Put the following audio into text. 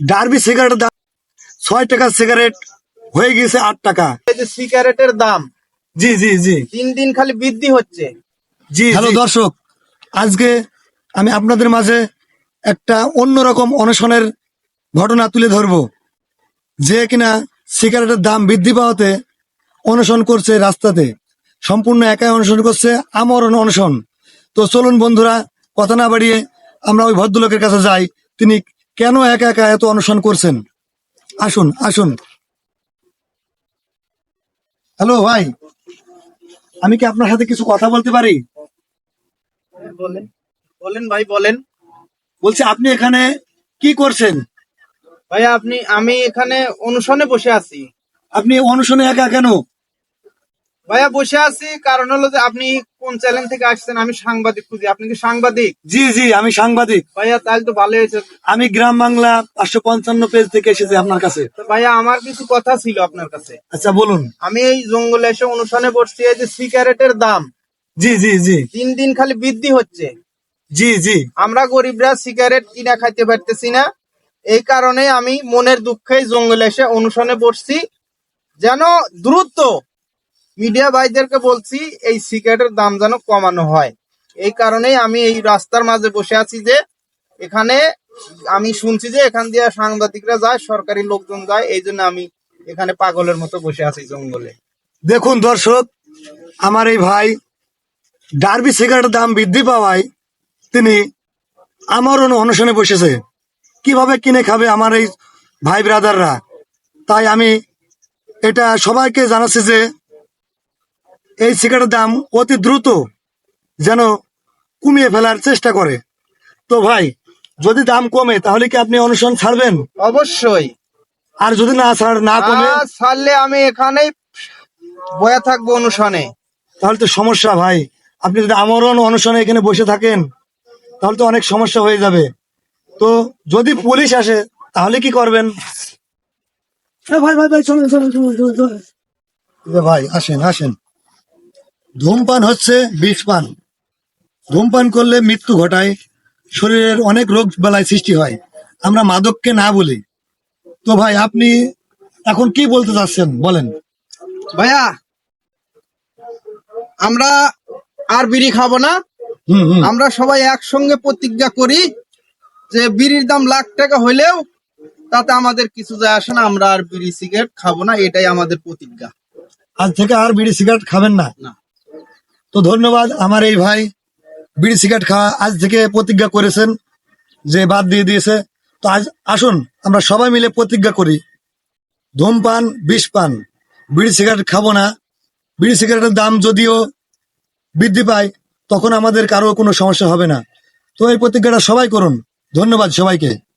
Derby সিগারেটের দাম ছয় টাকা সিগারেট হয়ে গেছে আট টাকা। এই যে সিগারেটের দাম। জি জি জি। দিন দিন খালি বৃদ্ধি হচ্ছে। জি হ্যালো দর্শক আজকে আমি আপনাদের মাঝে একটা অন্যরকম অনশনের ঘটনা তুলে ধরব। যে কিনা সিগারেটের দাম বৃদ্ধি পাওয়াতে অনশন করছে রাস্তাতে। সম্পূর্ণ একাই অনশন করছে আমরণ অনশন। তো চলুন বন্ধুরা কথা না বাড়িয়ে আমরা ওই ভদ্রলোকের কাছে যাই। তিনি কেন একা একা এত অনশন করছেন? আসুন আসুন। হ্যালো ভাই আমি কি আপনার সাথে কিছু কথা বলতে পারি? বলেন বলেন ভাই বলেন। বলছি আপনি এখানে কি করছেন? ভাই আপনি আমি এখানে অনুষ্ঠানে বসে আছি। আপনি অনশনে একা কেন? ভাইয়া বসে আছি কারণ হলো যে আপনি কোন চ্যানেল থেকে আসছেন আমি সাংবাদিক খুঁজি। আপনি কি সাংবাদিক? জি জি আমি সাংবাদিক। ভাইয়া তাহলে তো ভালো হয়েছে। আমি গ্রাম বাংলা পাঁচশো পঞ্চান্ন পেজ থেকে এসেছি আপনার কাছে। তো ভাইয়া আমার কিছু কথা ছিল আপনার কাছে। আচ্ছা বলুন। আমি এই জঙ্গলে এসে অনুষ্ঠানে বসছি এই যে সিগারেটের দাম। জি জি জি। দিন দিন খালি বৃদ্ধি হচ্ছে। জি জি। আমরা গরিবরা সিগারেট কিনা খাইতে পারতেছি না। এই কারণে আমি মনের দুঃখে জঙ্গলে এসে অনুষ্ঠানে বসছি। যেন দ্রুত মিডিয়া ভাইদেরকে বলছি, এই সিগারেটের দাম যেন কমানো হয়। এই কারণেই আমি এই রাস্তার মাঝে বসে আছি যে, এখানে আমি শুনছি যে এখান দিয়ে সাংবাদিকরা যায়, সরকারি লোকজন যায়, এই জন্য আমি এখানে পাগলের মতো বসে আছি জঙ্গলে। দেখুন দর্শক, আমার এই ভাই ডার্বি সিগারেটের দাম বৃদ্ধি পাওয়ায় তিনি আমার অনশনে বসেছে। কীভাবে কিনে খাবে আমার এই ভাই ব্রাদাররা? তাই আমি এটা সবাইকে জানাচ্ছি যে এই সিগারেটের দাম অতি দ্রুত যেন কমিয়ে ফেলার চেষ্টা করে। তো ভাই যদি দাম কমে তাহলে কি আপনি অনুসরণ ছাড়বেন? অবশ্যই। আর যদি না ছাড় না কমে? ছাড়লে আমি এখানেই বয়া থাকব অনুষ্ঠানে তাহলে তো সমস্যা ভাই। আপনি যদি আমরণ অনশনে এখানে বসে থাকেন তাহলে তো অনেক সমস্যা হয়ে যাবে। তো যদি পুলিশ আসে তাহলে কি করবেন? ভাই ভাই ভাই চলুন চলুন চলুন চলুন চলুন। ভাই আসেন আসেন। ধূমপান হচ্ছে বিষপান। ধূমপান করলে মৃত্যু ঘটায় শরীরের অনেক রোগ বেলায় সৃষ্টি হয়। আমরা মাদককে না বলি। তো ভাই আপনি এখন কি বলতে চাচ্ছেন? বলেন। ভাইয়া আমরা আর বিড়ি খাব না। আমরা সবাই একসঙ্গে প্রতিজ্ঞা করি যে বিড়ির দাম লাখ টাকা হইলেও তাতে আমাদের কিছু যায় আসে না আমরা আর বিড়ি সিগারেট খাব না এটাই আমাদের প্রতিজ্ঞা। আজ থেকে আর বিড়ি সিগারেট খাবেন না? না। তো ধন্যবাদ আমার এই ভাই বিড়ি সিগারেট খাওয়া আজ থেকে প্রতিজ্ঞা করেছেন যে বাদ দিয়ে দিয়েছে। তো আজ আসুন, আমরা সবাই মিলে প্রতিজ্ঞা করি। ধূমপান, বিষ পান। বিড়ি সিগারেট খাব না। বিড়ি সিগারেটের দাম যদিও বৃদ্ধি পায়, তখন আমাদের কারও কোনো সমস্যা হবে না। তো এই প্রতিজ্ঞাটা সবাই করুন। ধন্যবাদ সবাইকে।